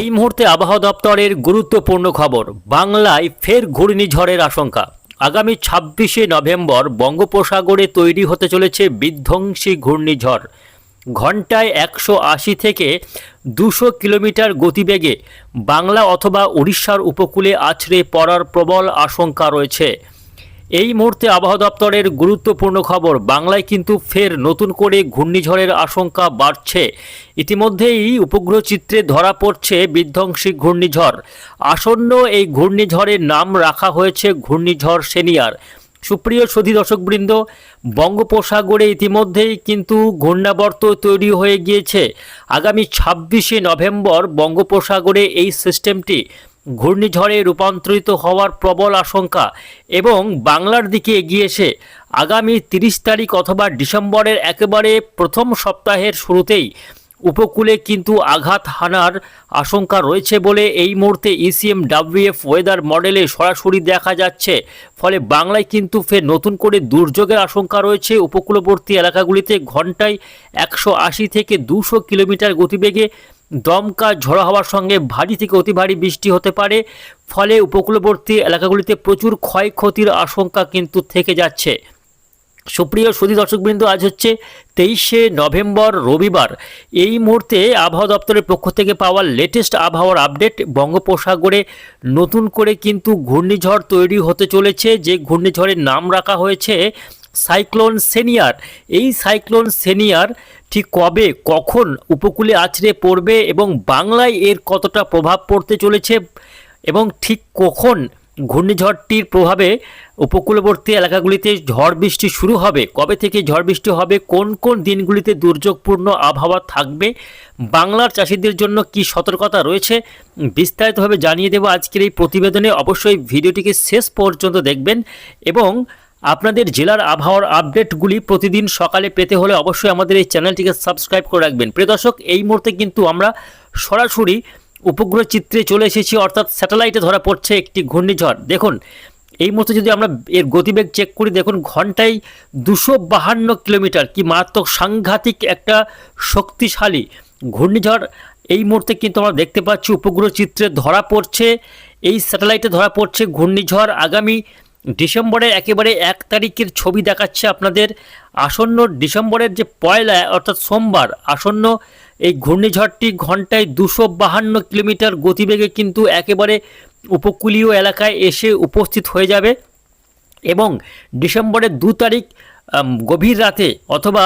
এই মুহূর্তে আবহাওয়া দপ্তরের গুরুত্বপূর্ণ খবর। বাংলায় ফের ঘূর্ণিঝড়ের আশঙ্কা। আগামী ছাব্বিশে নভেম্বর বঙ্গোপসাগরে তৈরি হতে চলেছে বিধ্বংসী ঘূর্ণিঝড়। ঘন্টায় একশো আশি থেকে দুশো কিলোমিটার গতিবেগে বাংলা অথবা উড়িষ্যার উপকূলে আছড়ে পড়ার প্রবল আশঙ্কা রয়েছে। এই মুহূর্তে আবহাওয়া দপ্তরের গুরুত্বপূর্ণ খবর, বাংলায় কিন্তু ফের নতুন করে ঘূর্ণিঝড়ের আশঙ্কা বাড়ছে। ইতিমধ্যেই উপগ্রহ চিত্রে ধরা পড়ছে বিধ্বংসী ঘূর্ণিঝড়। আসন্ন এই ঘূর্ণিঝড়ের নাম রাখা হয়েছে ঘূর্ণিঝড় সেনিয়ার। সুপ্রিয় সধী দর্শকবৃন্দ, বঙ্গোপসাগরে ইতিমধ্যেই কিন্তু ঘূর্ণাবর্ত তৈরি হয়ে গিয়েছে। আগামী ছাব্বিশে নভেম্বর বঙ্গোপসাগরে এই সিস্টেমটি ঘূর্ণিঝড়ে রূপান্তরিত হওয়ার প্রবল আশঙ্কা এবং বাংলার দিকে এগিয়ে এসে আগামী তিরিশ তারিখ অথবা ডিসেম্বরের একেবারে প্রথম সপ্তাহের শুরুতেই উপকূলে কিন্তু আঘাত হানার আশঙ্কা রয়েছে বলে এই মুহূর্তে ইসিএম ডাব্লিউএফ ওয়েদার মডেলে সরাসরি দেখা যাচ্ছে। ফলে বাংলায় কিন্তু ফের নতুন করে দুর্যোগের আশঙ্কা রয়েছে। উপকূলবর্তী এলাকাগুলিতে ঘন্টায় একশো আশি থেকে দুশো কিলোমিটার গতিবেগে দমকা ঝড়ো হওয়ার সঙ্গে ভারী থেকে অতি ভারী বৃষ্টি হতে পারে। ফলে উপকূলবর্তী এলাকাগুলিতে প্রচুর ক্ষয়ক্ষতির আশঙ্কা কিন্তু থেকে যাচ্ছে। সুপ্রিয় সুধী দর্শকবৃন্দ, আজ হচ্ছে তেইশে নভেম্বর, রবিবার। এই মুহূর্তে আবহাওয়া দপ্তরের পক্ষ থেকে পাওয়া লেটেস্ট আবহাওয়ার আপডেট বঙ্গোপসাগরে নতুন করে কিন্তু ঘূর্ণিঝড় তৈরি হতে চলেছে। যে ঘূর্ণিঝড়ের নাম রাখা হয়েছে সাইক্লোন সেনিয়ার। এই সাইক্লোন সেনিয়ার ঠিক কবে, কখন উপকূলে আছড়ে পড়বে এবং বাংলায় এর কতটা প্রভাব পড়তে চলেছে এবং ঠিক কখন ঘূর্ণিঝড়টির প্রভাবে উপকূলবর্তী এলাকাগুলিতে ঝড় বৃষ্টি শুরু হবে, কবে থেকে ঝড় বৃষ্টি হবে, কোন কোন দিনগুলিতে দুর্যোগপূর্ণ আবহাওয়া থাকবে, বাংলার চাষিদের জন্য কি সতর্কতা রয়েছে, বিস্তারিতভাবে জানিয়ে দেব আজকের এই প্রতিবেদনে। অবশ্যই ভিডিওটিকে শেষ পর্যন্ত দেখবেন এবং আপনাদের জেলার আবহাওয়ার আপডেটগুলি প্রতিদিন সকালে পেতে হলে অবশ্যই আমাদের এই চ্যানেলটিকে সাবস্ক্রাইব করে রাখবেন। প্রিয় দর্শক, এই মুহূর্তে কিন্তু আমরা সরাসরি উপগ্রহ চিত্রে চলে এসেছি, অর্থাৎ স্যাটেলাইটে ধরা পড়ছে একটি ঘূর্ণিঝড়। দেখুন, এই মুহূর্তে যদি আমরা এর গতিবেগ চেক করি, দেখুন, ঘন্টায় দুশো বাহান্ন কিলোমিটার, কি মারাত্মক সাংঘাতিক একটা শক্তিশালী ঘূর্ণিঝড় এই মুহূর্তে কিন্তু আমরা দেখতে পাচ্ছি। উপগ্রহ চিত্রে ধরা পড়ছে, এই স্যাটেলাইটে ধরা পড়ছে ঘূর্ণিঝড়। আগামী ডিসেম্বরের একেবারে এক তারিখের ছবি দেখাচ্ছে আপনাদের। আসন্ন ডিসেম্বরের যে পয়লা, অর্থাৎ সোমবার, আসন্ন এই ঘূর্ণিঝড়টি ঘন্টায় দুশো বাহান্ন কিলোমিটার গতিবেগে কিন্তু একেবারে উপকূলীয় এলাকায় এসে উপস্থিত হয়ে যাবে এবং ডিসেম্বরের দু তারিখ গভীর রাতে অথবা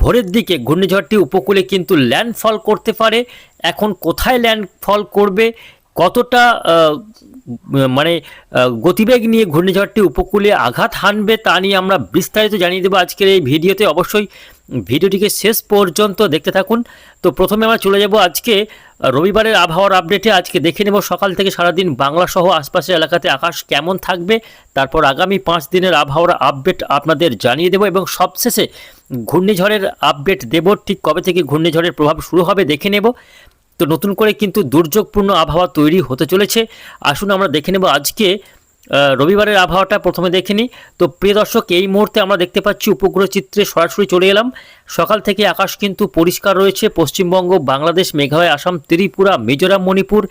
ভোরের দিকে ঘূর্ণিঝড়টি উপকূলে কিন্তু ল্যান্ডফল করতে পারে। এখন কোথায় ল্যান্ডফল করবে, কতটা মানে গতিবেগ নিয়ে ঘূর্ণিঝড়টি উপকূলে আঘাত হানবে তা নিয়ে আমরা বিস্তারিত জানিয়ে দেবো আজকের এই ভিডিওতে। অবশ্যই ভিডিওটিকে শেষ পর্যন্ত দেখতে থাকুন। তো প্রথমে আমরা চলে যাব আজকে রবিবারের আবহাওয়ার আপডেটে। আজকে দেখে নেব সকাল থেকে সারাদিন বাংলা সহ আশপাশের এলাকাতে আকাশ কেমন থাকবে। তারপর আগামী পাঁচ দিনের আবহাওয়ার আপডেট আপনাদের জানিয়ে দেব এবং সবশেষে ঘূর্ণিঝড়ের আপডেট দেব। ঠিক কবে থেকে ঘূর্ণিঝড়ের প্রভাব শুরু হবে দেখে নেব। তো নতুন করে কিন্তু দুর্যোগপূর্ণ আবহাওয়া তৈরি হতে চলেছে। আসুন আমরা দেখে নেব আজকে রবিবারের আবহাওয়াটা প্রথমে দেখে নিই। তো প্রিয় দর্শক, এই মুহূর্তে আমরা দেখতে পাচ্ছি উপগ্রহ চিত্রে সরাসরি চলে এলাম। সকাল থেকে আকাশ কিন্তু পরিষ্কার রয়েছে। পশ্চিমবঙ্গ, বাংলাদেশ, মেঘালয়, আসাম, ত্রিপুরা, মিজোরাম, মণিপুর,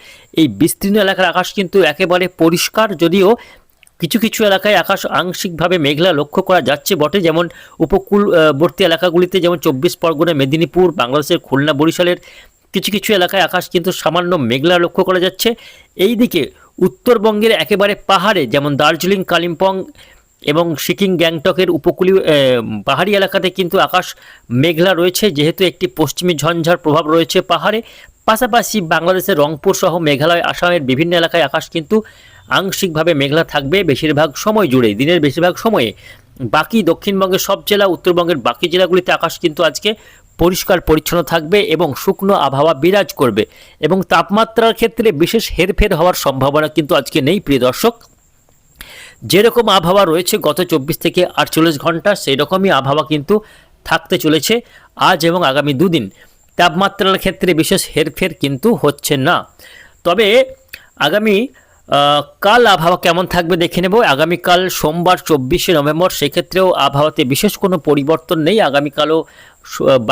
এই বিস্তীর্ণ এলাকার আকাশ কিন্তু একেবারে পরিষ্কার। যদিও কিছু কিছু এলাকায় আকাশ আংশিকভাবে মেঘলা লক্ষ্য করা যাচ্ছে বটে। যেমন উপকূলবর্তী এলাকাগুলিতে যেমন চব্বিশ পরগনা, মেদিনীপুর, বাংলাদেশের খুলনা, বরিশালের কিছু কিছু এলাকায় আকাশ কিন্তু সামান্য মেঘলা লক্ষ্য করা যাচ্ছে। এই দিকে উত্তরবঙ্গের একেবারে পাহাড়ে যেমন দার্জিলিং, কালিম্পং এবং সিকিম, গ্যাংটকের উপকূলীয় পাহাড়ি এলাকাতে কিন্তু আকাশ মেঘলা রয়েছে। যেহেতু একটি পশ্চিমী ঝঞ্ঝার প্রভাব রয়েছে পাহাড়ে, পাশাপাশি বাংলাদেশের রংপুর সহ মেঘালয়, আসামের বিভিন্ন এলাকায় আকাশ কিন্তু আংশিকভাবে মেঘলা থাকবে বেশিরভাগ সময় জুড়ে। দিনের বেশিরভাগ সময়ে বাকি দক্ষিণবঙ্গের সব জেলা, উত্তরবঙ্গের বাকি জেলাগুলিতে আকাশ কিন্তু আজকে পরিষ্কার পরিচ্ছন্ন থাকবে এবং শুকনো আবহাওয়া বিরাজ করবে এবং তাপমাত্রার ক্ষেত্রে বিশেষ হেরফের হওয়ার সম্ভাবনা কিন্তু আজকে নেই, প্রিয় দর্শক। যেরকম আবহাওয়া রয়েছে গত চব্বিশ থেকে আটচল্লিশ ঘণ্টা সেই রকমই আবহাওয়া কিন্তু থাকতে চলেছে আজ এবং আগামী দুদিন। তাপমাত্রার ক্ষেত্রে বিশেষ হেরফের কিন্তু হচ্ছে না। তবে আগামী কাল আবহাওয়া কেমন থাকবে দেখে নেব। আগামীকাল সোমবার চব্বিশে নভেম্বর, সেক্ষেত্রেও আবহাওয়াতে বিশেষ কোনো পরিবর্তন নেই। আগামীকালও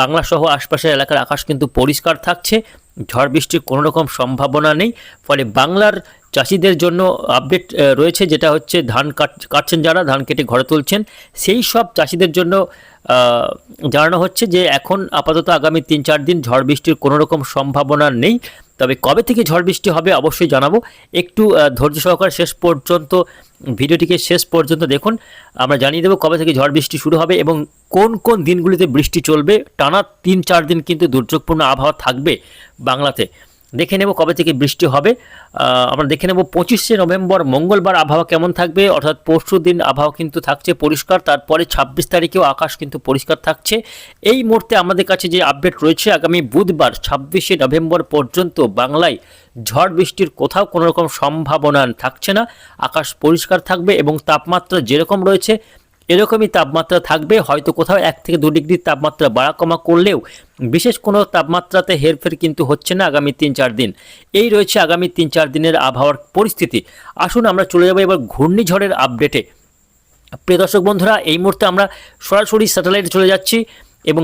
বাংলাসহ বাংলা সহ আশপাশের এলাকার আকাশ কিন্তু পরিষ্কার থাকছে। ঝড় বৃষ্টির কোনো রকম সম্ভাবনা নেই। ফলে বাংলার চাষিদের জন্য আপডেট রয়েছে যেটা হচ্ছে ধান কাট, কাটছেন যারা, ধান কেটে ঘরে তুলছেন। সেই সব চাষিদের জন্য জানানো হচ্ছে যে এখন আপাতত আগামী তিন চার দিন ঝড় বৃষ্টির কোনো রকম সম্ভাবনা নেই। তবে কবে থেকে ঝড় বৃষ্টি হবে অবশ্যই জানাব। একটু ধৈর্য সহকারে শেষ পর্যন্ত ভিডিওটিকে শেষ পর্যন্ত দেখুন। আমরা জানিয়ে দেবো কবে থেকে ঝড় বৃষ্টি শুরু হবে এবং কোন কোন দিনগুলিতে বৃষ্টি চলবে। টানা তিন চার দিন কিন্তু দুর্যোগপূর্ণ আবহাওয়া থাকবে বাংলাতে। দেখে নেব কবে থেকে বৃষ্টি হবে। আমরা দেখে নেব পঁচিশে নভেম্বর, মঙ্গলবার আবহাওয়া কেমন থাকবে? অর্থাৎ পরশু দিন আবহাওয়া কিন্তু থাকছে পরিষ্কার, তারপরে ছাব্বিশ তারিখেও আকাশ কিন্তু পরিষ্কার থাকছে। এই মুহূর্তে আমাদের কাছে যে আপডেট রয়েছে, আগামী বুধবার ছাব্বিশে নভেম্বর পর্যন্ত বাংলায় ঝড় বৃষ্টির কোথাও কোনো রকম সম্ভাবনা থাকছে না। আকাশ পরিষ্কার থাকবে এবং তাপমাত্রা যেরকম রয়েছে এরকমই তাপমাত্রা থাকবে। হয়তো কোথাও এক থেকে দু ডিগ্রি তাপমাত্রা বাড়া কমা করলেও বিশেষ কোনো তাপমাত্রাতে হেরফের কিন্তু হচ্ছে না আগামী তিন চার দিন। এই রয়েছে আগামী তিন চার দিনের আবহাওয়ার পরিস্থিতি। আসুন আমরা চলে যাব এবার ঘূর্ণিঝড়ের আপডেটে। প্রিয় দর্শক বন্ধুরা, এই মুহূর্তে আমরা সরাসরি স্যাটেলাইটে চলে যাচ্ছি এবং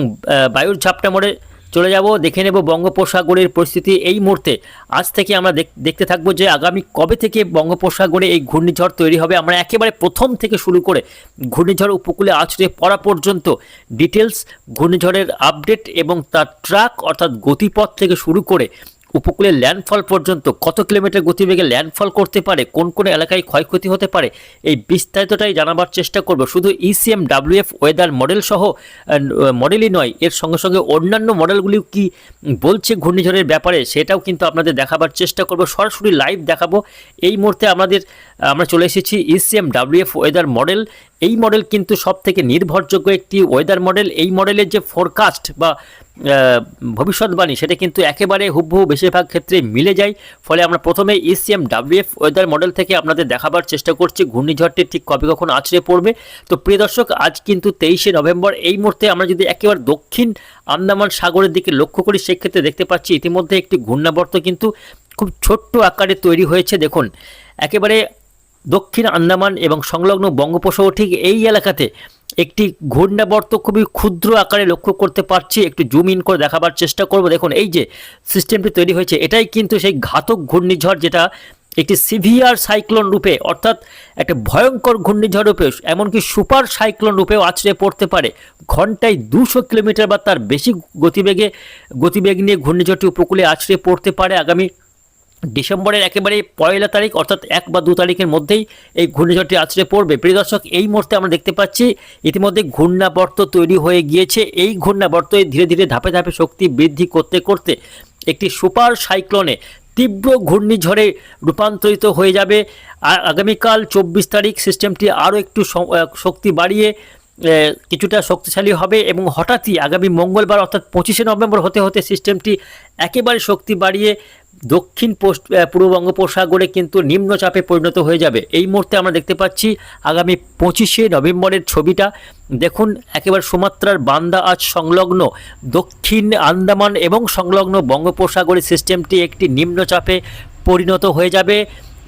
বায়ুর ঝাপটা মোড়ে চলে যাব, দেখে নেব বঙ্গোপসাগরের পরিস্থিতি এই মুহূর্তে। আজ থেকে আমরা দেখ- দেখতে থাকব যে আগামী কবে থেকে বঙ্গোপসাগরে এই ঘূর্ণিঝড় তৈরি হবে। আমরা একেবারে প্রথম থেকে শুরু করে ঘূর্ণিঝড় উপকূলে আছড়ে পড়া পর্যন্ত ডিটেলস ঘূর্ণিঝড়ের আপডেট এবং তার ট্রাক অর্থাৎ গতিপথ থেকে শুরু করে উপকূলে ল্যান্ডফল পর্যন্ত কত কিলোমিটার গতিবেগে ল্যান্ডফল করতে পারে, কোন কোন এলাকায় ক্ষয়ক্ষতি হতে পারে, এই বিস্তারিতটাই জানাবার চেষ্টা করব। শুধু ইসিএম ডাব্লিউএফ ওয়েদার মডেল সহ মডেলই নয়, এর সঙ্গে সঙ্গে অন্যান্য মডেলগুলিও কি বলছে ঘূর্ণিঝড়ের ব্যাপারে, সেটাও কিন্তু আপনাদের দেখাবার চেষ্টা করব। সরাসরি লাইভ দেখাবো। এই মুহূর্তে আমাদের, আমরা চলে এসেছি ইসিএম ডাব্লিউএফ ওয়েদার মডেল এই মডেল কিন্তু সব থেকে নির্ভরযোগ্য একটি ওয়েদার মডেল এই মডেলের যে ফোরকাস্ট বা ভবিষ্যৎবাণী, সেটা কিন্তু একেবারে হুবহু বেশিরভাগ ক্ষেত্রে মিলে যায়। ফলে আমরা প্রথমে ইসিএম ডাব্লিউএফ ওয়েদার মডেল থেকে আপনাদের দেখাবার চেষ্টা করছি। ঘূর্ণিঝড়টি ঠিক কবে কখন আছড়ে পড়বে। তো প্রিয় দর্শক, আজ কিন্তু তেইশে নভেম্বর। এই মুহূর্তে আমরা যদি একেবারে দক্ষিণ আন্দামান সাগরের দিকে লক্ষ্য করি, সেক্ষেত্রে দেখতে পাচ্ছি ইতিমধ্যে একটি ঘূর্ণাবর্ত কিন্তু খুব ছোট্ট আকারে তৈরি হয়েছে। দেখুন, একেবারে দক্ষিণ আন্দামান এবং সংলগ্ন বঙ্গোপসাগর ঠিক এই এলাকাতে একটি ঘূর্ণাবর্ত খুবই ক্ষুদ্র আকারে লক্ষ্য করতে পারছি। একটু জুম ইন করে দেখাবার চেষ্টা করব। দেখুন, এই যে সিস্টেমটি তৈরি হয়েছে, এটাই কিন্তু সেই ঘাতক ঘূর্ণিঝড় যেটা একটি সিভিয়ার সাইক্লোন রূপে, অর্থাৎ একটা ভয়ঙ্কর ঘূর্ণিঝড় রূপে, এমনকি সুপার সাইক্লোন রূপেও আছড়ে পড়তে পারে। ঘন্টায় দুশো কিলোমিটার বা তার বেশি গতিবেগে, গতিবেগ নিয়ে ঘূর্ণিঝড়টি উপকূলে আছড়ে পড়তে পারে আগামী ডিসেম্বরের একেবারে পয়লা তারিখ, অর্থাৎ এক বা দু তারিখের মধ্যেই এই ঘূর্ণিঝড়টি আছড়ে পড়বে। প্রিয় দর্শক, এই মুহূর্তে আমরা দেখতে পাচ্ছি ইতিমধ্যে ঘূর্ণাবর্ত তৈরি হয়ে গিয়েছে। এই ঘূর্ণাবর্ত ধীরে ধীরে ধাপে ধাপে শক্তি বৃদ্ধি করতে করতে একটি সুপার সাইক্লোনে তীব্র ঘূর্ণিঝড়ে রূপান্তরিত হয়ে যাবে। আগামীকাল চব্বিশ তারিখ সিস্টেমটি আরও একটু শক্তি বাড়িয়ে কিছুটা শক্তিশালী হবে এবং হঠাৎই আগামী মঙ্গলবার, অর্থাৎ পঁচিশে নভেম্বর হতে হতে সিস্টেমটি একেবারে শক্তি বাড়িয়ে দক্ষিণ পোস্ট আহ, পূর্ব বঙ্গোপসাগরে কিন্তু নিম্নচাপে পরিণত হয়ে যাবে। এই মুহূর্তে আমরা দেখতে পাচ্ছি আগামী পঁচিশে নভেম্বরের ছবিটা। দেখুন একেবারে সুমাত্রার বান্দা আজ সংলগ্ন দক্ষিণ আন্দামান এবং সংলগ্ন বঙ্গোপসাগরের সিস্টেমটি একটি নিম্নচাপে পরিণত হয়ে যাবে।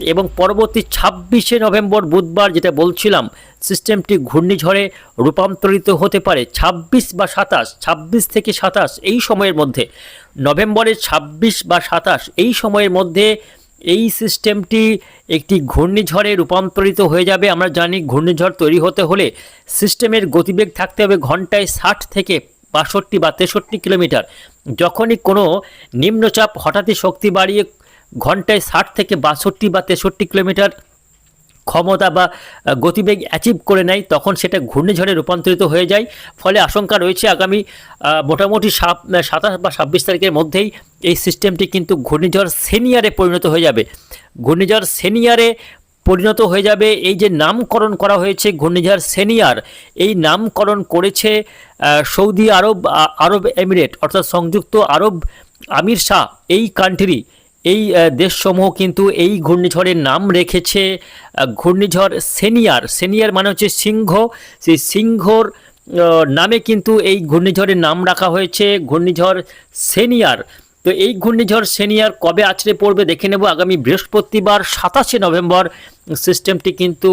এবং পরবর্তী ছাব্বিশে নভেম্বর বুধবার যেটা বলছিলাম, সিস্টেমটি ঘূর্ণিঝড়ে রূপান্তরিত হতে পারে ছাব্বিশ বা সাতাশ, ছাব্বিশ থেকে সাতাশ এই সময়ের মধ্যে। নভেম্বরের ছাব্বিশ বা সাতাশ এই সময়ের মধ্যে এই সিস্টেমটি একটি ঘূর্ণিঝড়ে রূপান্তরিত হয়ে যাবে। আমরা জানি ঘূর্ণিঝড় তৈরি হতে হলে সিস্টেমের গতিবেগ থাকতে হবে ঘন্টায় ষাট থেকে বাষট্টি বা তেষট্টি কিলোমিটার। যখনই কোনো নিম্নচাপ হঠাৎই শক্তি বাড়িয়ে ঘন্টায় ষাট থেকে বাষট্টি বা তেষট্টি কিলোমিটার ক্ষমতা বা গতিবেগ অ্যাচিভ করে নেয়, তখন সেটা ঘূর্ণিঝড়ে রূপান্তরিত হয়ে যায়। ফলে আশঙ্কা রয়েছে আগামী মোটামুটি সাত সাতাশ বা ছাব্বিশ তারিখের মধ্যেই এই সিস্টেমটি কিন্তু ঘূর্ণিঝড় সেনিয়ারে পরিণত হয়ে যাবে। ঘূর্ণিঝড় সেনিয়ারে পরিণত হয়ে যাবে, এই যে নামকরণ করা হয়েছে ঘূর্ণিঝড় সেনিয়ার, এই নামকরণ করেছে সৌদি আরব আরব এমিরেট, অর্থাৎ সংযুক্ত আরব আমির শাহ, এই কান্ট্রি এই দেশসমূহ কিন্তু এই ঘূর্ণিঝড়ের নাম রেখেছে ঘূর্ণিঝড় সেনিয়ার। সেনিয়ার মানে হচ্ছে সিংহ। সেই সিংহর নামে কিন্তু এই ঘূর্ণিঝড়ের নাম রাখা হয়েছে, ঘূর্ণিঝড় সেনিয়ার। তো এই ঘূর্ণিঝড় সেনিয়ার কবে আছড়ে পড়বে দেখে নেব। আগামী বৃহস্পতিবার, সাতাশে নভেম্বর, সিস্টেমটি কিন্তু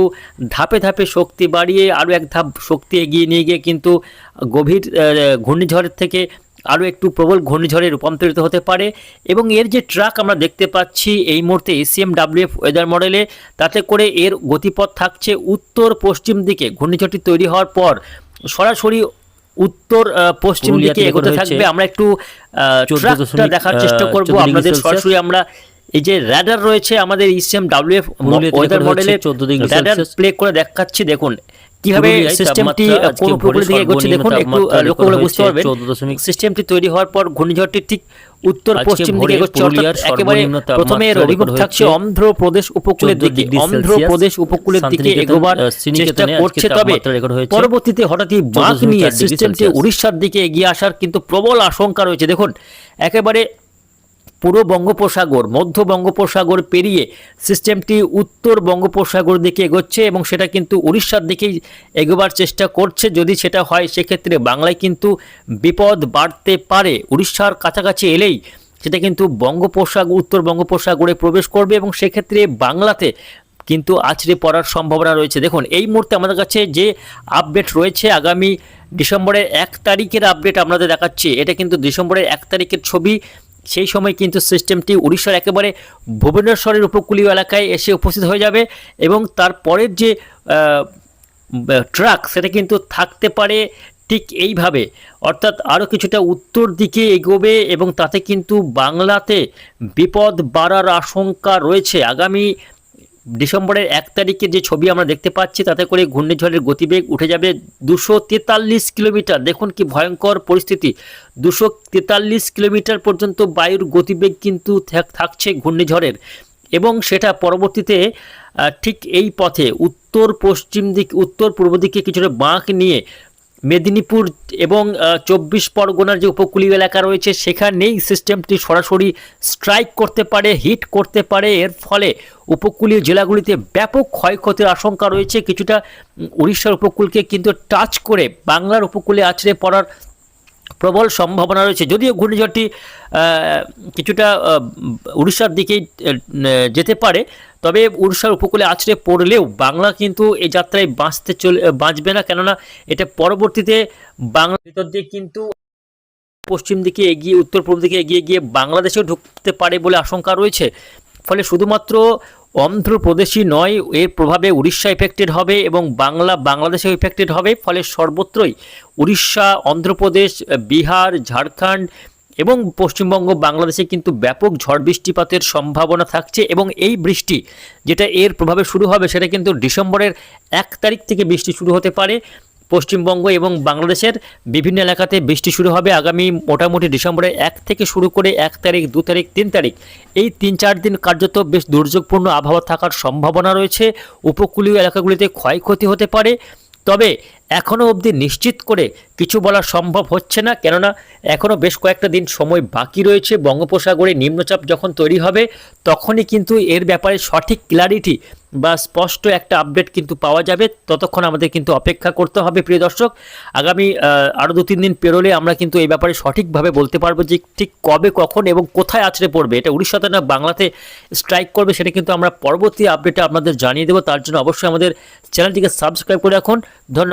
ধাপে ধাপে শক্তি বাড়িয়ে, আরও এক ধাপ শক্তি এগিয়ে নিয়ে গিয়ে কিন্তু গভীর ঘূর্ণিঝড়ের থেকে আরও একটু প্রবল ঘূর্ণিঝড়ে রূপান্তরিত হতে পারে এবং এর যে ট্রাক আমরা দেখতে পাচ্ছি এই মুহূর্তে এসিএম ডাব্লিউএফ ওয়েদার মডেলে তাতে করে এর গতিপথ থাকছে উত্তর পশ্চিম দিকে। ঘূর্ণিঝড়টি তৈরি হওয়ার পর সরাসরি উত্তর পশ্চিম দিকে এগোতে থাকবে। আমরা একটু 14 ট্রাকটা দেখার চেষ্টা করব। 14 আপনাদের সরাসরি আমরা এই যে র্যাডার রয়েছে আমাদের ইসিএম ডাব্লিউএফ ওয়েদার মডেলে 14 ডিগ্রি র্যাডার প্লে করে দেখাচ্ছি। দেখুন কীভাবে সিস্টেমটি কোন উপকূলের দিকে এগোচ্ছে দেখুন একটু লক্ষ্য করে বুঝতে পারবেন। 14 দশমিক সিস্টেমটি তৈরি হওয়ার পর ঘূর্ণিঝড়টি ঠিক উত্তর পশ্চিম দিকে এগোচ্ছে অর্থাৎ একেবারে প্রথমে রেকর্ড থাকছে অন্ধ্রপ্রদেশ উপকূলের দিকে। অন্ধ্রপ্রদেশ উপকূলের দিকে এগোবার চেষ্টা করছে তবে পরবর্তীতে হঠাৎই বাঁক নিয়ে সিস্টেমটি উড়িষ্যার দিকে এগিয়ে আসার কিন্তু প্রবল আশঙ্কা রয়েছে। দেখুন একেবারে পুরো বঙ্গোপসাগর, মধ্য বঙ্গোপসাগর পেরিয়ে সিস্টেমটি উত্তর বঙ্গোপসাগর দিকে এগোচ্ছে এবং সেটা কিন্তু উড়িষ্যার দিকেই এগোবার চেষ্টা করছে। যদি সেটা হয়, সেক্ষেত্রে বাংলায় কিন্তু বিপদ বাড়তে পারে। উড়িষ্যার কাছাকাছি এলেই সেটা কিন্তু বঙ্গোপসাগর, উত্তর বঙ্গোপসাগরে প্রবেশ করবে এবং সেক্ষেত্রে বাংলাতে কিন্তু আছড়ে পড়ার সম্ভাবনা রয়েছে। দেখুন, এই মুহূর্তে আমাদের কাছে যে আপডেট রয়েছে, আগামী ডিসেম্বরের এক তারিখের আপডেট আপনাদের দেখাচ্ছি। এটা কিন্তু ডিসেম্বরের এক তারিখের ছবি। সেই সময় কিন্তু সিস্টেমটি উড়িষ্যার একেবারে ভুবনেশ্বরের উপকূলীয় এলাকায় এসে উপস্থিত হয়ে যাবে এবং তারপরের যে ট্রাক সেটা কিন্তু থাকতে পারে ঠিক এইভাবে। অর্থাৎ আরও কিছুটা উত্তর দিকে এগোবে এবং তাতে কিন্তু বাংলাতে বিপদ বাড়ার আশঙ্কা রয়েছে। আগামী ডিসেম্বরের এক তারিখে যে ছবি আমরা দেখতে পাচ্ছি, তাতে করে ঘূর্ণিঝড়ের গতিবেগ উঠে যাবে দুশো তেতাল্লিশ কিলোমিটার। দেখুন কি ভয়ঙ্কর পরিস্থিতি। দুশো তেতাল্লিশ কিলোমিটার পর্যন্ত বায়ুর গতিবেগ কিন্তু থাক- থাকছে ঘূর্ণিঝড়ের। এবং সেটা পরবর্তীতে ঠিক এই পথে উত্তর পশ্চিম দিক উত্তর পূর্ব দিকে কিছুটা বাঁক নিয়ে মেদিনীপুর এবং চব্বিশ পরগনার যে উপকূলীয় এলাকা রয়েছে, সেখানেই সিস্টেমটি সরাসরি স্ট্রাইক করতে পারে হিট করতে পারে। এর ফলে উপকূলীয় জেলাগুলিতে ব্যাপক ক্ষয়ক্ষতির আশঙ্কা রয়েছে। কিছুটা উড়িষ্যার উপকূলকে কিন্তু টাচ করে বাংলার উপকূলে আছড়ে পড়ার প্রবল সম্ভাবনা রয়েছে। যদিও ঘূর্ণিঝড়টি কিছুটা উড়িষ্যার দিকেই যেতে পারে, তবে উড়িষ্যার উপকূলে আছড়ে পড়লেও বাংলা কিন্তু এই যাত্রায় বাঁচতে চলে, বাঁচবে না। কেননা এটা পরবর্তীতে বাংলার ভিতর দিয়ে কিন্তু পশ্চিম দিকে এগিয়ে উত্তর পূর্ব দিকে এগিয়ে গিয়ে বাংলাদেশেও ঢুকতে পারে বলে আশঙ্কা রয়েছে। ফলে শুধুমাত্র অন্ধ্রপ্রদেশই নয়, এর প্রভাবে উড়িষ্যা এফেক্টেড হবে এবং বাংলা বাংলাদেশে এফেক্টেড হবে, ফলে সর্বত্রই উড়িষ্যা, অন্ধ্রপ্রদেশ, বিহার, ঝাড়খণ্ড এবং পশ্চিমবঙ্গ বাংলাদেশে কিন্তু ব্যাপক ঝড় বৃষ্টিপাতের সম্ভাবনা থাকছে এবং এই বৃষ্টি যেটা এর প্রভাবে শুরু হবে সেটা কিন্তু ডিসেম্বরের এক তারিখ থেকে বৃষ্টি শুরু হতে পারে। পশ্চিমবঙ্গ এবং বাংলাদেশের বিভিন্ন এলাকাতে বৃষ্টি শুরু হবে আগামী মোটামুটি ডিসেম্বরের এক থেকে শুরু করে এক তারিখ, দু তারিখ, তিন তারিখ। এই তিন চার দিন কার্যত বেশ দুর্যোগপূর্ণ আবহাওয়া থাকার সম্ভাবনা রয়েছে। উপকূলীয় এলাকাগুলিতে ক্ষয়ক্ষতি হতে পারে। তবে এখনও অবধি নিশ্চিত করে কিছু বলা সম্ভব হচ্ছে না, কেননা এখনও বেশ কয়েকটা দিন সময় বাকি রয়েছে। বঙ্গোপসাগরে নিম্নচাপ যখন তৈরি হবে, তখনই কিন্তু এর ব্যাপারে সঠিক ক্লারিটি বা স্পষ্ট একটা আপডেট কিন্তু পাওয়া যাবে। ততক্ষণ আমাদের কিন্তু অপেক্ষা করতে হবে, প্রিয় দর্শক। আগামী আরও দু তিন দিন পেরোলে আমরা কিন্তু এই ব্যাপারে সঠিকভাবে বলতে পারব যে ঠিক কবে, কখন এবং কোথায় আছড়ে পড়বে। এটা উড়িষ্যাতে না, বাংলাতে স্ট্রাইক করবে সেটা কিন্তু আমরা পরবর্তী আপডেটে আপনাদের জানিয়ে দেবো। তার জন্য অবশ্যই আমাদের চ্যানেলটিকে সাবস্ক্রাইব করে রাখুন। ধন্যবাদ।